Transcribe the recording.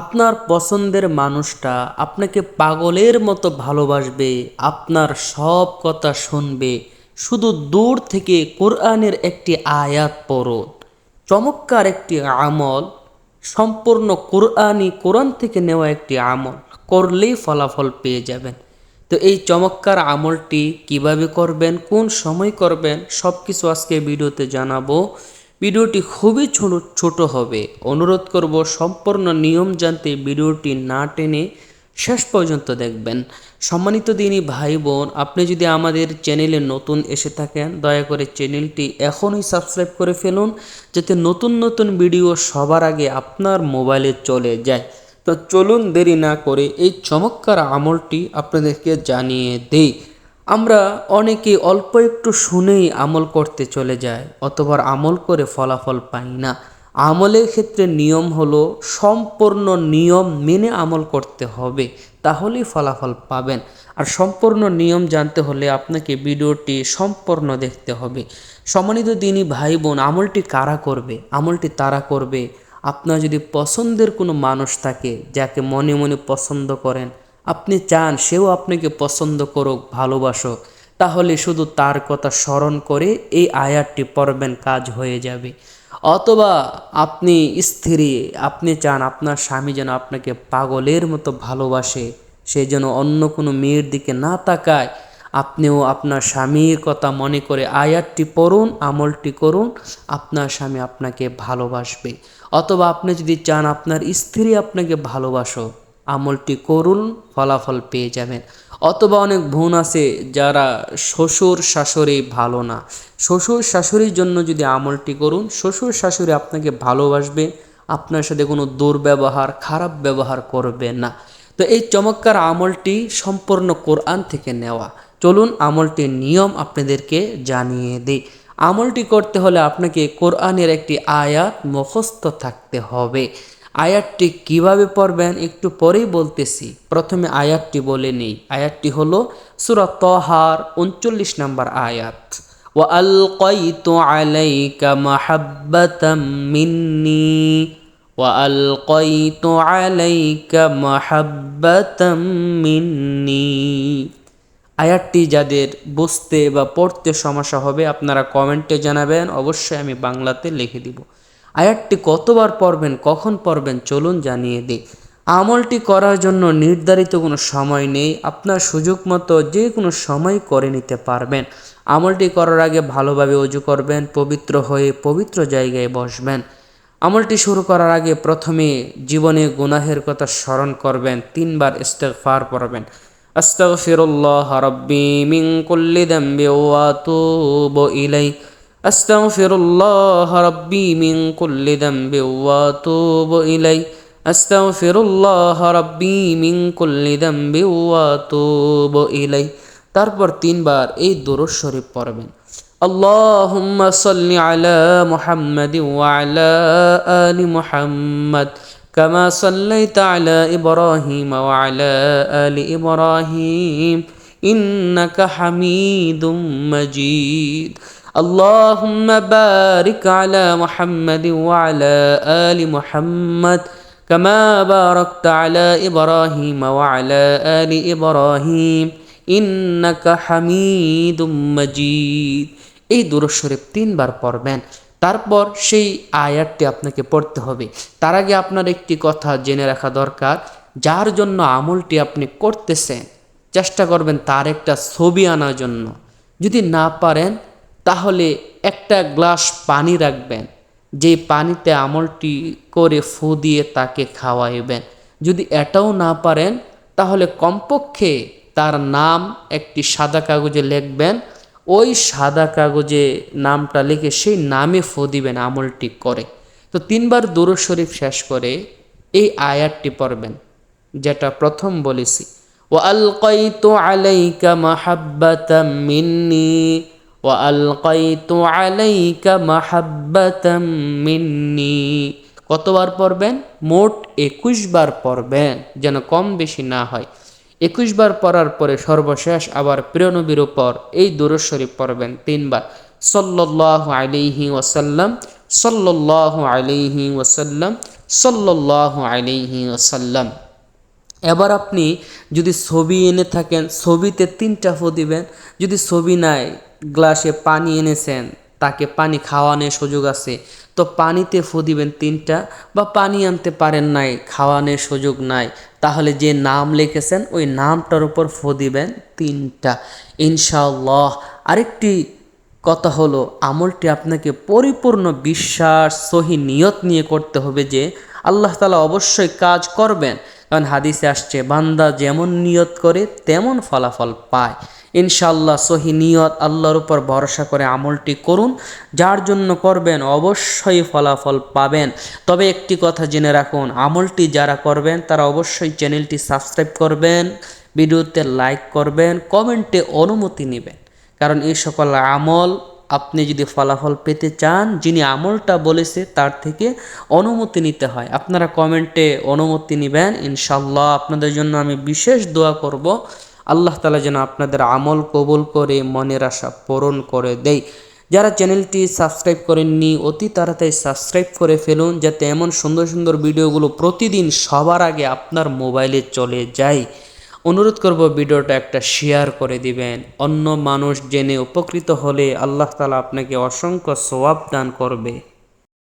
আপনার পছন্দের মানুষটা আপনাকে পাগলের মতো ভালোবাসবে, আপনার সব কথা শুনবে। শুধু দূর থেকে কোরআনের একটি আয়াত পড়ুন চমৎকার একটি আমল, সম্পূর্ণ কোরআনই কোরআন থেকে নেওয়া একটি আমল। করলেই ফলাফল পেয়ে যাবেন। তো এই চমৎকার আমলটি কীভাবে করবেন, কোন সময় করবেন সব কিছু আজকে ভিডিওতে জানাব। ভিডিওটি খুবই ছোট ছোট হবে। অনুরোধ করব সম্পূর্ণ নিয়ম জানতে ভিডিওটি না টেনে শেষ পর্যন্ত দেখবেন। সম্মানিত দিনী ভাই বোন আপনি যদি আমাদের চ্যানেলে নতুন এসে থাকেন, দয়া করে চ্যানেলটি এখনই সাবস্ক্রাইব করে ফেলুন, যাতে নতুন নতুন ভিডিও সবার আগে আপনার মোবাইলে চলে যায়। তো চলুন দেরি না করে এই চমৎকার আমলটি আপনাদেরকে জানিয়ে দেই। আমরা অনেকে অল্প একটু শুনেই আমল করতে চলে যায় অতবার আমল করে ফলাফল পাই না। আমলের ক্ষেত্রে নিয়ম হলো সম্পূর্ণ নিয়ম মেনে আমল করতে হবে, তাহলেই ফলাফল পাবেন। আর সম্পূর্ণ নিয়ম জানতে হলে আপনাকে ভিডিওটি সম্পূর্ণ দেখতে হবে। সম্মানিত দিনী ভাই বোন আমলটি কারা করবে? আমলটি তারা করবে। আপনার যদি পছন্দের কোনো মানুষ থাকে, যাকে মনে মনে পছন্দ করেন আপনি চান, সেও আপনাকে পছন্দ করুক, ভালোবাসুক, তাহলে শুধু তার কথা স্মরণ করে এই আয়াতটি পড়বেন, কাজ হয়ে যাবে। অথবা আপনি স্ত্রী, আপনি চান আপনার স্বামী যেন আপনাকে পাগলের মতো ভালোবাসে, সে যেন অন্য কোনো মেয়ের দিকে না তাকায়। আপনিও আপনার স্বামীর কথা মনে করে আয়াতটি পড়ুন, আমলটি করুন, আপনার স্বামী আপনাকে ভালোবাসবে। অথবা আপনি যদি চান আপনার স্ত্রী আপনাকে ভালোবাসো আমলটি করুন, ফলাফল পেয়ে যাবেন। অথবা অনেক বোন আছে যারা শ্বশুর শাশুড়ি ভালো না। শ্বশুর শাশুড়ির জন্য যদি আমলটি করুন, শ্বশুর শাশুড়ি আপনাকে ভালোবাসবে, আপনার সাথে কোনো দুর্ব্যবহার, খারাপ ব্যবহার করবে না। তো এই চমৎকার আমলটি সম্পূর্ণ কোরআন থেকে নেওয়া। চলুন আমলটির নিয়ম আপনাদেরকে জানিয়ে দিই। আমলটি করতে হলে আপনাকে কোরআনের একটি আয়াত মুখস্থ থাকতে হবে। আয়াতটি কিভাবে পড়বেন একটু পরেই বলতেছি প্রথমে আয়াতটি বলে নেই আয়াতটি হলো সুরা তহার উনচল্লিশ নম্বর আয়াত وألقيت عليك محبة مني وألقيت عليك محبة مني আয়াতটি যাদের বুঝতে বা পড়তে সমস্যা হবে আপনারা কমেন্টে জানাবেন অবশ্যই আমি বাংলাতে লিখে দিব আয়াতটি কতবার পড়বেন, কখন পড়বেন, চলুন জানিয়ে দিই। আমলটি করার জন্য নির্ধারিত কোনো সময় নেই, আপনার সুযোগ মতো যে কোনো সময় করে নিতে পারবেন। আমলটি করার আগে ভালোভাবে অজু করবেন, পবিত্র হয়ে পবিত্র জায়গায় বসবেন। আমলটি শুরু করার আগে প্রথমে জীবনে গুনাহের কথা স্মরণ করবেন, তিনবার ইস্তেগফার পড়বেন। আস্তাগফিরুল্লাহ রাব্বি মিন কুল্লি যামবি ওয়া আতুবু ইলাইহি। আস্তাগফিরুল্লাহ রাব্বি মিন কুল্লি যামবি ওয়া আতুবু ইলাইহি আস্তাগফিরুল্লাহ রাব্বি মিন কুল্লি যামবি ওয়া আতুবু ইলাইহি তারপর তিনবার এই দুরূদ শরীফ পড়বেন اللهم صل على محمد وعلى آل محمد كما صليت على إبراهيم وعلى آل إبراهيم إنك حميد مجيد اللهم بارك على محمد وعلى آل محمد كما باركت على إبراهيم وعلى آل إبراهيم ইন্নাকা হামিদুম মাজিদ এই দুরূদ শরীফ তিনবার পড়বেন তারপর সেই আয়াতটি আপনাকে পড়তে হবে তার আগে আপনার একটি কথা জেনে রাখা দরকার যার জন্য আমলটি আপনি করতেছেন চেষ্টা করবেন তার একটা ছবি আনার জন্য। যদি না পারেন, তাহলে একটা গ্লাস পানি রাখবেন। যে পানিতে আমলটি করে ফু দিয়ে তাকে খাওয়াইবেন। যদি এটাও না পারেন, তাহলে কমপক্ষে তার নাম একটি সাদা কাগজে লিখবেন। ওই সাদা কাগজে নামটা লিখে সেই নামে ফো দিবেন আমলটি করে। তো তিনবার দুরু শরীফ শেষ করে এই আয়াতটি পড়বেন, যেটা প্রথম বলেছি। আলাইকা মাহাব্বাতাম মিন্নি ও আলকাইতু আলাইকা মাহাব্বাতাম মিন্নি। কতবার পড়বেন? মোট একুশ বার পড়বেন, যেন কম বেশি না হয়। একুশ বার পড়ার পরে সর্বশেষ আবার প্রিয়নবীর উপর এই দুরুদ শরীফ পড়বেন তিনবার। সল্লাহ আলিহি ওয়াসাল্লাম সাল্লাহ আলাইহি ওয়াসাল্লাম সাল্লাহ আলাইহি ওয়াসাল্লাম। এবার আপনি যদি ছবি এনে থাকেন, ছবিতে তিনটা ফো দিবেন। যদি ছবি নাই, গ্লাসে পানি এনেছেন, তাকে পানি খাওয়ানোর সুযোগ আছে। তো পানিতে ফু দিবেন তিনটা বা পানি আনতে পারেন নাই, খাওয়ানোর সুযোগ নাই, তাহলে যে নাম লিখেছেন, ওই নামটার উপর ফু দিবেন তিনটা। ইনশাআল্লাহ। আরেকটি কথা হলো, আমলটি আপনাকে পরিপূর্ণ বিশ্বাস, সহি নিয়ত নিয়ে করতে হবে যে, আল্লাহ তালা অবশ্যই কাজ করবেন। কারণ হাদিসে আসছে, বান্দা যেমন নিয়ত করে, তেমন ফলাফল পায়। ইনশাল্লাহ সহি নিয়ত আল্লাহর উপর ভরসা করে আমলটি করুন। যার জন্য করবেন অবশ্যই ফলাফল পাবেন। তবে একটি কথা জেনে রাখুন, আমলটি যারা করবেন, তারা অবশ্যই চ্যানেলটি সাবস্ক্রাইব করবেন, ভিডিওতে লাইক করবেন, কমেন্টে অনুমতি নেবেন। কারণ এই সকল আমল আপনি যদি ফলাফল পেতে চান, যিনি আমলটা বলেছে তার থেকে অনুমতি নিতে হয়। আপনারা কমেন্টে অনুমতি নেবেন ইনশাল্লাহ আপনাদের জন্য আমি বিশেষ দোয়া করব, আল্লাহ তালা যেন আপনাদের আমল কবুল করে, মনের আশা পূরণ করে দেয়। যারা চ্যানেলটি সাবস্ক্রাইব করেননি, অতি তাড়াতাড়ি সাবস্ক্রাইব করে ফেলুন, যাতে এমন সুন্দর সুন্দর ভিডিওগুলো প্রতিদিন সবার আগে আপনার মোবাইলে চলে যায়। অনুরোধ করব ভিডিওটা একটা শেয়ার করে দিবেন। অন্য মানুষ জেনে উপকৃত হলে আল্লাহ তালা আপনাকে অসংখ্য সোয়াব দান করবে।